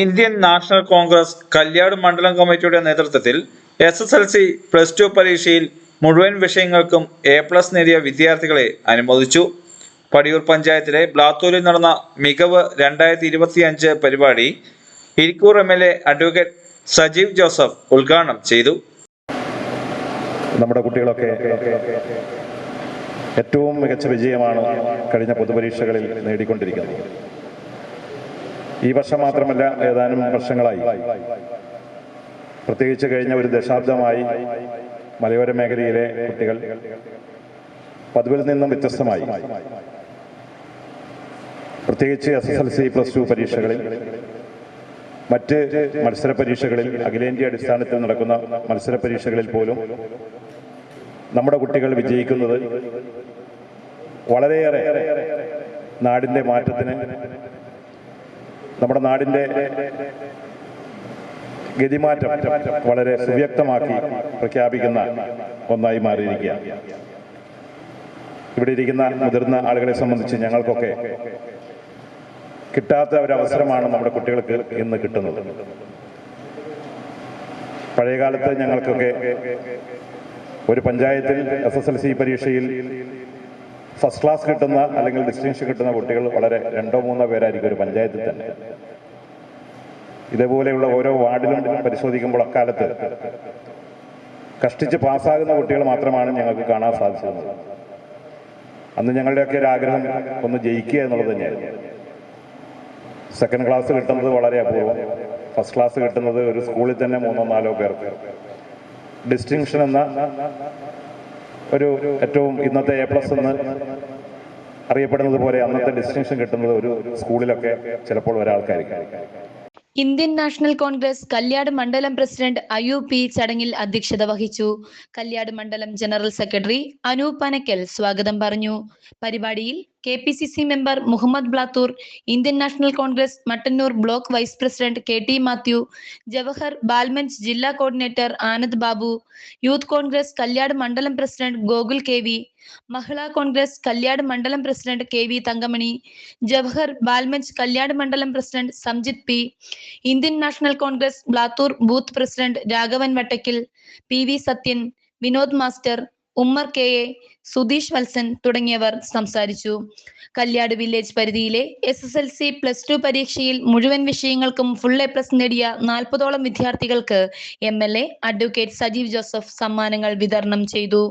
Indian national Congress Kalyad മണ്ഡലം കമ്മിറ്റിയുടെ നേതൃത്വത്തിൽ S S L C plus two പരീക്ഷയിൽ മുഴുവൻ വിഷയങ്ങൾക്കും എ പ്ലസ് നേടിയ വിദ്യാർത്ഥികളെ അനുമോദിച്ചു. പടിയൂർ പഞ്ചായത്തിലെ ബ്ലാത്തൂരിൽ നടന്ന മികവ് രണ്ടായിരത്തി ഇരുപത്തിയഞ്ച് പരിപാടി Irikkur M L A advocate Sajeev Joseph ഉദ്ഘാടനം ചെയ്തു. നമ്മുടെ കുട്ടികളൊക്കെ ഏറ്റവും മികച്ച വിജയമാണ് കഴിഞ്ഞ പൊതുപരീക്ഷകളിൽ നേടിക്കൊണ്ടിരിക്കുന്നത്. ഈ വർഷം മാത്രമല്ല ഏതാനും വർഷങ്ങളായി. പ്രത്യേകിച്ച് കഴിഞ്ഞ ഒരു ദശാബ്ദമായി മലയോര മേഖലയിലെ കുട്ടികൾ പതിവിൽ നിന്നും വ്യത്യസ്തമായി. പ്രത്യേകിച്ച് S S L C plus two പരീക്ഷകളിൽ മറ്റ് മത്സര പരീക്ഷകളിൽ അഖിലേന്ത്യാ അടിസ്ഥാനത്തിൽ നടക്കുന്ന മത്സര പരീക്ഷകളിൽ പോലും നമ്മുടെ കുട്ടികൾ വിജയിക്കുന്നത് വളരെയേറെ നാടിന്റെ മാറ്റത്തിന് നമ്മുടെ നാടിന്റെ ഗതിമാറ്റം വളരെ സുവ്യക്തമാക്കി പ്രഖ്യാപിക്കുന്ന ഒന്നായി മാറിയിരിക്കുക ഇവിടെ ഇരിക്കുന്ന മുതിർന്ന ആളുകളെ സംബന്ധിച്ച് ഞങ്ങൾക്കൊക്കെ കിട്ടാത്ത ഒരവസരമാണ് നമ്മുടെ കുട്ടികൾക്ക് ഇന്ന് കിട്ടുന്നത്. പഴയകാലത്ത് ഞങ്ങൾക്കൊക്കെ ഒരു പഞ്ചായത്തിൽ എസ് എസ് എൽ സി പരീക്ഷയിൽ ഫസ്റ്റ് ക്ലാസ് കിട്ടുന്ന അല്ലെങ്കിൽ ഡിസ്റ്റിങ്ഷൻ കിട്ടുന്ന കുട്ടികൾ വളരെ രണ്ടോ മൂന്നോ പേരായിരിക്കും ഒരു പഞ്ചായത്തിൽ തന്നെ. ഇതേപോലെയുള്ള ഓരോ വാർഡിലും പരിശോധിക്കുമ്പോൾ അക്കാലത്ത് കഷ്ടിച്ച് പാസ്സാകുന്ന കുട്ടികൾ മാത്രമാണ് ഞങ്ങൾക്ക് കാണാൻ സാധിച്ചിരുന്നത് അന്ന് ഞങ്ങളുടെയൊക്കെ ഒരു ആഗ്രഹം ഒന്ന് ജയിക്കുക എന്നുള്ളത് തന്നെയായിരുന്നു. സെക്കൻഡ് ക്ലാസ് കിട്ടുന്നത് വളരെ അപൂർവം. ഫസ്റ്റ് ക്ലാസ് കിട്ടുന്നത് ഒരു സ്കൂളിൽ തന്നെ മൂന്നോ നാലോ പേർക്ക് ഡിസ്റ്റിങ്ഷൻ എന്ന ഒരു ഏറ്റവും ഇന്നത്തെ എ പ്ലസ് എന്ന് അറിയപ്പെടുന്നത് പോലെ അന്നത്തെ ഡിസ്റ്റിങ്ഷൻ കിട്ടുന്നത് ഒരു സ്കൂളിലൊക്കെ ചിലപ്പോൾ ഒരാൾക്കായിരിക്കും. ഇന്ത്യൻ നാഷണൽ കോൺഗ്രസ് കല്യാട് മണ്ഡലം പ്രസിഡന്റ് അയൂബ് പി ചടങ്ങിൽ അധ്യക്ഷത വഹിച്ചു. കല്യാട് മണ്ഡലം ജനറൽ സെക്രട്ടറി അനൂപ് പനക്കൽ സ്വാഗതം പറഞ്ഞു. പരിപാടിയിൽ K P C C member Muhammad Blathur Indian National Congress Mattannur block vice president K T Mathew Jawahar Balmanch ജില്ലാ കോർഡിനേറ്റർ ആനന്ദ് ബാബു യൂത്ത് കോൺഗ്രസ് കല്യാട് മണ്ഡലം president Gokul K V Mahila Congress Kalyad മണ്ഡലം president K V Thankamani Jawahar Balmanch Kalyad മണ്ഡലം president Samjith P Indian National Congress Blathur booth president Raghavan Vattakkil P V Sathyan Vinod master Ummer K A Sudheesh Valsan തുടങ്ങിയവർ സംസാരിച്ചു. Kalliad village പരിധിയിലെ S S L C plus two പരീക്ഷയിൽ മുഴുവൻ വിഷയങ്ങൾക്കും full A plus നേടിയ നാൽപ്പതോളം വിദ്യാർത്ഥികൾക്ക് M L A advocate Sajeev Joseph സമ്മാനങ്ങൾ വിതരണം ചെയ്തു.